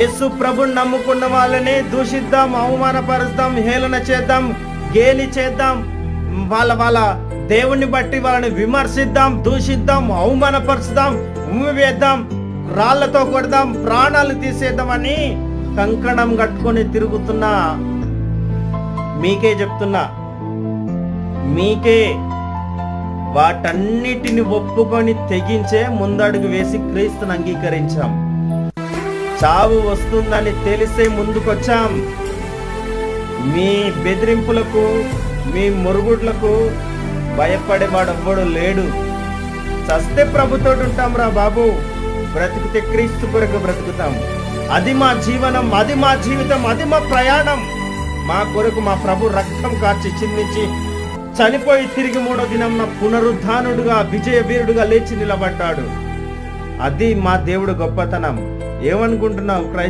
యేసు ప్రభుని నమ్ముకున్న వాళ్ళని దూషిద్దాం అవమానపరుస్తాం హేళన చేద్దాం గేలి చేద్దాం వాళ్ళ వాళ్ళ దేవుణ్ణి బట్టి వాళ్ళని విమర్శిద్దాం దూషిద్దాం అవమానపరుస్తాం ఉమ్మి వేద్దాం రాళ్ళతో కొడదాం ప్రాణాలు తీసేద్దామని కంకణం కట్టుకొని తిరుగుతున్నా. మీకే చెప్తున్నా. మీకే వాటన్నిటిని ఒప్పుకొని తెగించే ముందడుగు వేసి క్రీస్తుని అంగీకరించాం. చావు వస్తుందని తెలిసే ముందుకొచ్చాం. మీ బెదిరింపులకు మీ మురుగుడ్లకు భయపడేవాడు ఎవ్వడు లేడు. చస్తే ప్రభుతోడు ఉంటాం రా బాబు. బ్రతికితే క్రీస్తు కొరకు బ్రతుకుతాం. అది మా జీవనం అది మా జీవితం అది మా ప్రయాణం. మా కొరకు మా ప్రభు రక్తం కార్చి చిందించి చనిపోయి తిరిగి మూడో దినం పునరుద్ధానుడుగా విజయ వీరుడుగా లేచి నిలబడ్డాడు. అది మా దేవుడు గొప్పతనం. ఏమనుకుంటున్నావు? క్రైస్త